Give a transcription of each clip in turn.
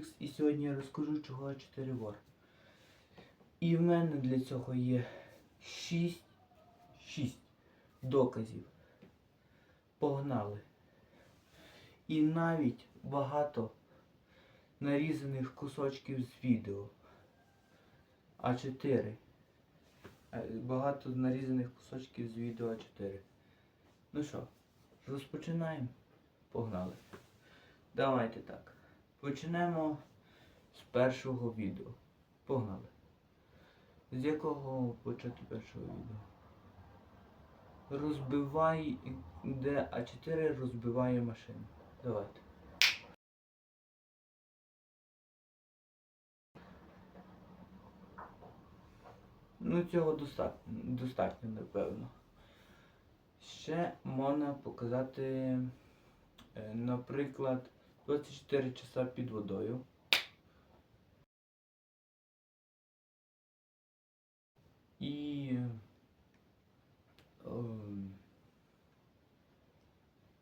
X і сьогодні я розкажу, чого А4 вор. І в мене для цього є 6, 6 доказів. Погнали. І навіть багато нарізаних кусочків з відео. А4. Е, Багато нарізаних кусочків з відео А4. Ну що, розпочинаємо? Погнали. Давайте так. Почнемо з першого відео. Погнали. З якого почати першого відео? Розбивай, де А4 розбиває машину. Давайте. Ну, цього достатньо, достатньо, напевно. Ще можна показати, е, наприклад, 24 часа під водою. І ем,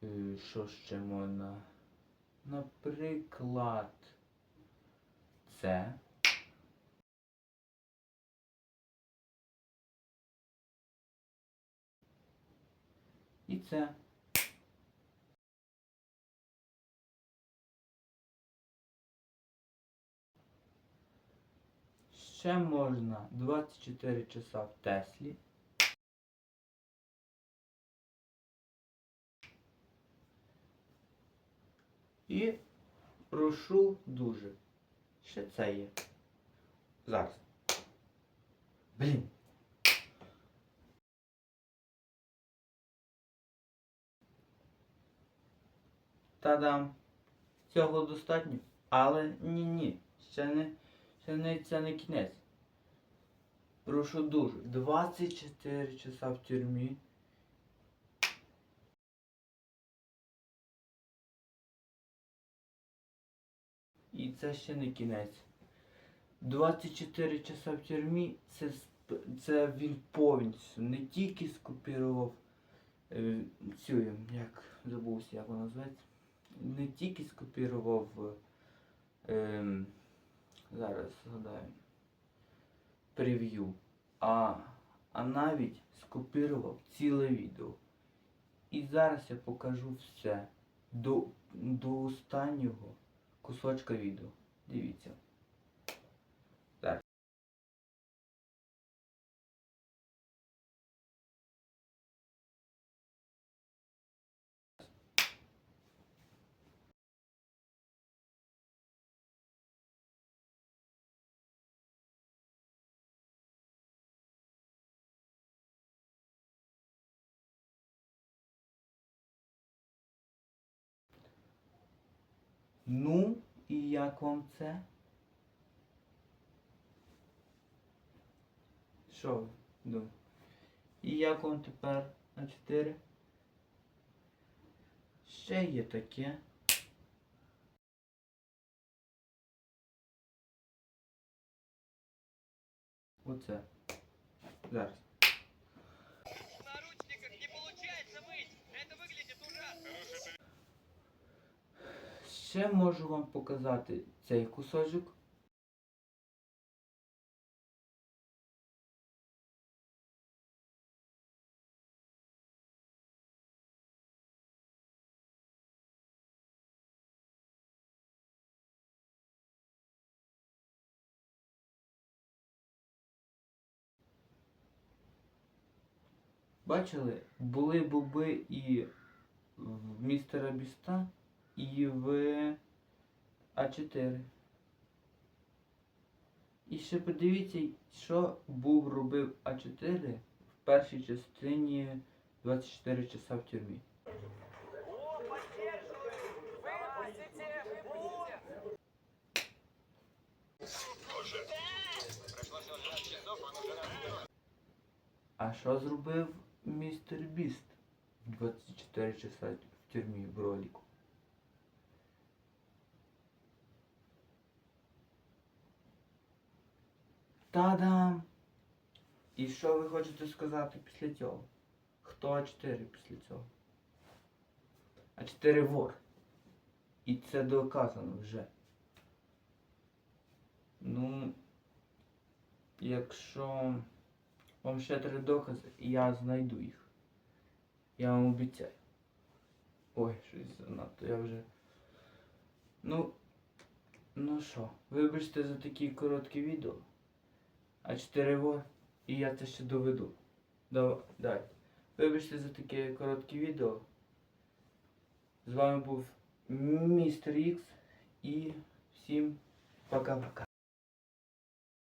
е, що ще можна? Наприклад, це. І це. Ще можна 24 часа в Теслі. І прошу дуже. Ще це є. Зараз. Блін. Та-дам. Цього достатньо. Але ні-ні. Ще не, ще не це не кінець. Прошу дуже. 24 часа в тюрмі. І це ще не кінець. 24 часа в тюрмі це, це він повністю не тільки скопірував е, цю, як забувся, як вона називається, не тільки скопірував, е, зараз згадаю, прев'ю, а, а навіть скопірував ціле відео. І зараз я покажу все до, до останнього кусочка відео. Дивіться. Ну, і як вам це? Що думаєте? І як вам тепер на 4? Ще є таке. Оце. Зараз. Ще можу вам показати цей кусочок. Бачили, були боби і в містера Біста, і в А4. І ще подивіться, що був робив А4 в першій частині 24 часа в тюрмі. О, поддерживаю. Выпустите, выпустите. Прошло всего 12 часов, он уже разбил. А що зробив містер Біст в 24 часа в тюрмі Та-дам! І що ви хочете сказати після цього? Хто А4 після цього? А4 вор. І це доказано вже. Ну, якщо вам ще три докази, я знайду їх. Я вам обіцяю. Ой, щось занадто, я вже... Ну, ну що, вибачте за такі короткі відео. А 4 во, і я це ще доведу. Дай. Вибачте за таке коротке відео. З вами був містер Ікс і всім пока-пока.